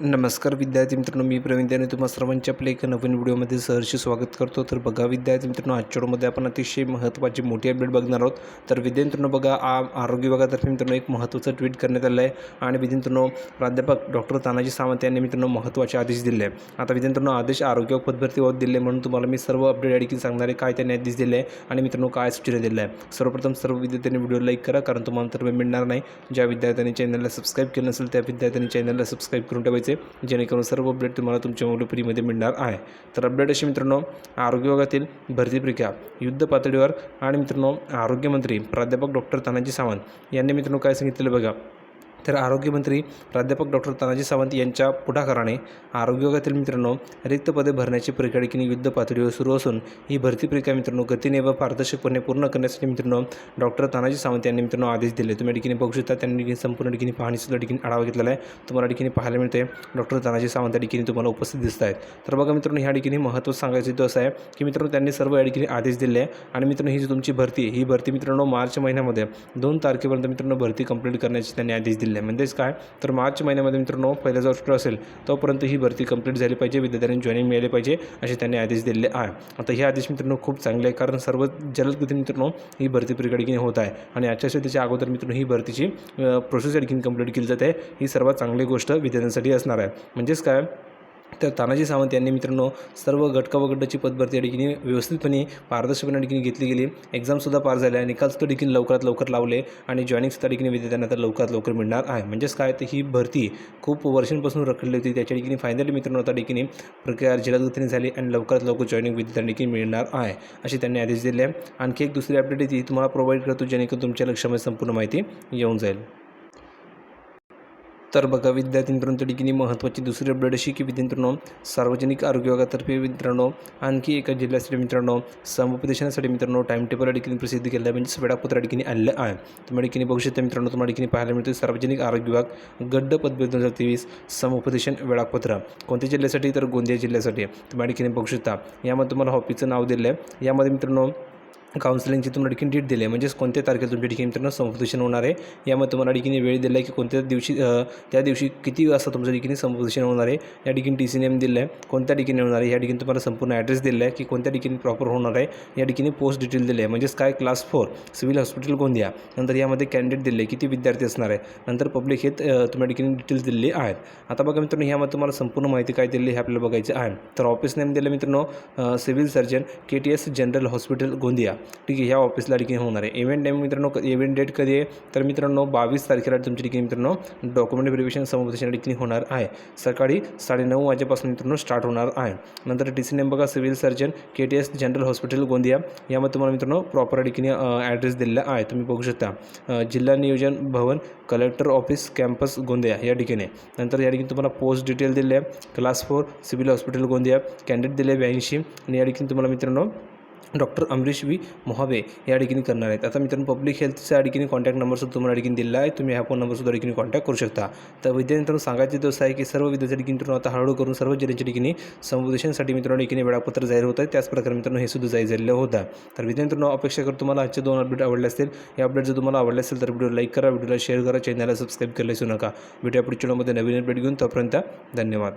नमस्कार विद्यार्थी मित्रांनो मी प्रवीण त्याने तुम्हा सर्वांचे आपल्या एका नवीन व्हिडिओमध्ये सहर्ष स्वागत करतो. तर बघा विद्यार्थी मित्रांनो आजच्या व्हिडिओमध्ये आपण अतिशय महत्त्वाची मोठी अपडेट बघणार आहोत. तर विद्यार्थी मित्रांनो बघा आ आरोग्य विभागातर्फे मित्रांनो एक महत्त्वाचं ट्विट करण्यात आलं आहे आणि विद्यार्थी मित्रांनो प्राध्यापक डॉक्टर तानाजी सावंत यांनी मित्रांनो महत्त्वाचे आदेश दिले आहे आता विद्यार्थी मित्रांनो आदेश आरोग्य पदभरतीबाबत दिले म्हणून तुम्हाला मी सर्व अपडेट आणखी सांगणारे सांगणार आहे काय त्यांनी आदेश दिले आहे आणि मित्रांनो काय सूचना दिल्या आहे सर्वप्रथम सर्व विद्यार्थ्यांनी व्हिडिओ लाईक करा कारण तुम्हाला तर मिळणार नाही. ज्या विद्यार्थ्यांनी चॅनलला सबस्क्राईब केलं नसेल त्या विद्यार्थ्यांनी चॅनलला सबस्क्राईब करून ठेवायचे. जेणेकरून सर्व अपडेट तुम्हाला तुमच्या मोबाईल फ्रीमध्ये मिळणार आहे. तर अपडेट अशी मित्रांनो आरोग्य विभागातील भरती प्रक्रिया युद्ध पातळीवर आणि मित्रांनो आरोग्यमंत्री प्राध्यापक डॉक्टर तानाजी सावंत यांनी मित्रांनो काय सांगितलेलं बघा. तर आरोग्यमंत्री प्राध्यापक डॉक्टर तानाजी सावंत यांच्या पुढाकाराने आरोग्य विभागातील मित्रांनो रिक्त पदे भरण्याची प्रक्रिया देखील युद्ध पातळीवर सुरू असून ही भरती प्रक्रिया मित्रांनो गतीने व पारदर्शकपणे पूर्ण करण्यासाठी मित्रांनो डॉक्टर तानाजी सावंत यांनी मित्रांनो आदेश दिले. तुम्ही ठिकाणी बघू शकता त्यांनी संपूर्ण ठिकाणी पाहणीसुद्धा ठिकाणी आढावा घेतलेला आहे. तुम्हाला ठिकाणी पाहायला मिळते डॉक्टर तानाजी सावंत या ठिकाणी तुम्हाला उपस्थित दिसत आहेत. तर बघा मित्रांनो ह्या ठिकाणी महत्त्व सांगायचं इथं असं आहे की मित्रांनो त्यांनी सर्व या ठिकाणी आदेश दिले आहे. आणि मित्रांनो ही जी तुमची भरती ही भरती मित्रांनो मार्च महिन्यामध्ये दोन तारखेपर्यंत मित्रांनो भरती कंप्लीट करण्याचे त्यांनी आदेश दिले आहे म्हणजेच काय? तर मार्च महिन्यामध्ये मित्रांनो पहिला जो ऑर्डर असेल तोपर्यंत ही भरती कंप्लीट झाली पाहिजे विद्यार्थ्यांनी जॉईनिंग मिळाले पाहिजे असे त्यांनी आदेश दिलेले आहे. आता हे आदेश मित्रांनो खूप चांगले आहे कारण सर्व जलदगती मित्रांनो ही भरती प्रक्रिया होत आहे. आणि आजच्या त्याच्या अगोदर मित्रांनो ही भरतीची प्रोसेस आणखीन कंप्लीट केली जाते. ही सर्वात चांगली गोष्ट विद्यार्थ्यांसाठी असणार आहे. म्हणजेच काय? तर तानाजी सावंत यांनी मित्रांनो सर्व गटका पदभरती या ठिकाणी व्यवस्थितपणे पारदर्शकपणे ठिकाणी घेतली गेली. एक्झामसुद्धा पार झाल्या निकालसुद्धा देखील लवकरात लवकर लावले आणि जॉईनिंगसुद्धा ठिकाणी विद्यार्थ्यांना तर लवकरात लवकर मिळणार आहे. म्हणजेच काय तर ही भरती खूप वर्षांपासून रखडली होती. त्याच्या ठिकाणी फायनली मित्रांनो आता ठिकाणी प्रक्रिया जलदगतीने झाली आणि लवकरात लवकर जॉईनिंग विद्यार्थ्यांना देखील मिळणार आहे असे त्यांनी आदेश दिले. आहे आणखी एक दुसरी अपडेट ती तुम्हाला प्रोव्हाइड करतो जेणेकरून तुमच्या लक्षामध्ये संपूर्ण माहिती येऊन जाईल. तर बघा विद्यार्थी मित्रांनो ठिकाणी महत्त्वाची दुसरी अपडेट अशी की विद्यार्थ्यांनो सार्वजनिक आरोग्य विभागातर्फे मित्रांनो आणखी एका जिल्ह्यासाठी मित्रांनो समुपदेशनासाठी मित्रांनो टाइम टेबल या ठिकाणी प्रसिद्ध केलं आहे. म्हणजे वेळापत्र या ठिकाणी आलेलं आहे तुम्हाला ठिकाणी बघू शकता मित्रांनो तुम्हाला ठिकाणी पाहायला मिळते सार्वजनिक आरोग्य विभाग गड्ड पदवी दोन हजार तेवीस समुपदेशन वेळापत्र कोणत्या जिल्ह्यासाठी? तर गोंदिया जिल्ह्यासाठी. तुम्हाला ठिकाणी बघू शकता. यामध्ये तुम्हाला ऑफिसचं नाव दिलं आहे. यामध्ये मित्रांनो काउन्सिलिंगची तुम्हाला ठिकाणी डेट दिली आहे म्हणजेच कोणत्या तारखेला तुमच्या ठिकाणी मित्रांनो समुपदेशन होणार आहे? यामध्ये तुम्हाला ठिकाणी वेळ दिला आहे की कोणत्या दिवशी त्या दिवशी किती वाजता तुमच्या ठिकाणी समुपदेशन होणार आहे? या ठिकाणी टी सी नेम दिलं आहे कोणत्या ठिकाणी होणार आहे? या ठिकाणी तुम्हाला संपूर्ण ॲड्रेस दिला आहे की कोणत्या ठिकाणी प्रॉपर होणार आहे? या ठिकाणी पोस्ट डिटेल दिले आहे म्हणजेच काय class four civil hospital Gondia नंतर यामध्ये कॅन्डिडेट दिले किती विद्यार्थी असणार आहे? नंतर पब्लिक हे तुम्हाला ठिकाणी डिटेल्स दिलेली आहेत. आता बघा मित्रांनो ह्यामध्ये तुम्हाला संपूर्ण माहिती काय दिली हे आपल्याला बघायचं आहे. तर ऑफिस नेम दिलं मित्रांनो civil surgeon K T S general hospital Gondia. ठीक आहे ह्या ऑफिसला ठिकाणी होणार आहे. इव्हेंट टाईम मित्रांनो इव्हेंट डेट कधी आहे? तर मित्रांनो बावीस तारखेला तुमच्या ठिकाणी मित्रांनो डॉक्युमेंट व्हेरिफिकेशन समुपदेशन ठिकाणी होणार आहे. सकाळी साडेनऊ वाजेपासून मित्रांनो स्टार्ट होणार आहे. नंतर डी सी नेम बघा civil surgeon K T S general hospital Gondia. यामध्ये तुम्हाला मित्रांनो प्रॉपर ठिकाणी ॲड्रेस दिलेला आहे. तुम्ही बघू शकता. Jilha Niyojan Bhavan collector office campus Gondia या ठिकाणी. नंतर या ठिकाणी तुम्हाला पोस्ट डिटेल दिले आहे. Class four civil hospital Gondia. Candidate दिले ब्याऐंशी. आणि या ठिकाणी तुम्हाला मित्रांनो डॉक्टर अमरीश वी मोहाबे या ठिकाणी करणार आहेत. आता मित्रांनो पब्लिक हेल्थच्या ठिकाणी कॉन्टॅक्ट नंबरसुद्धा तुम्हाला ठिकाणी दिला आहे. तुम्ही ह्या फोन नंबरसुद्धा ठिकाणी कॉन्टॅक्ट करू शकता. तर विद्यार्थ्यांना सांगायचं दिवस आहे की सर्व विद्यार्थी ठिकाणी आता हळूहळू करून सर्व जिल्ह्यांच्या ठिकाणी संबोधनासाठी मित्रांनो ठिकाणी वेळापत्र जाहीर होत आहे. त्याच प्रकारे मित्रांनो हे सुद्धा जाहीर झालेलं होतं. तर विद्यार्थ्यांनो अपेक्षा करतो तुम्हाला आजचे दोन अपडेट आवडले असतील. या अपडेट जर तुम्हाला आवडले असेल तर व्हिडिओ लाईक करा व्हिडिओला शेअर करा चॅनलला सबस्क्राईब करायला विसरू नका. व्हिडिओ पुढच्या नवीन अपडेट घेऊन तोपर्यंत धन्यवाद.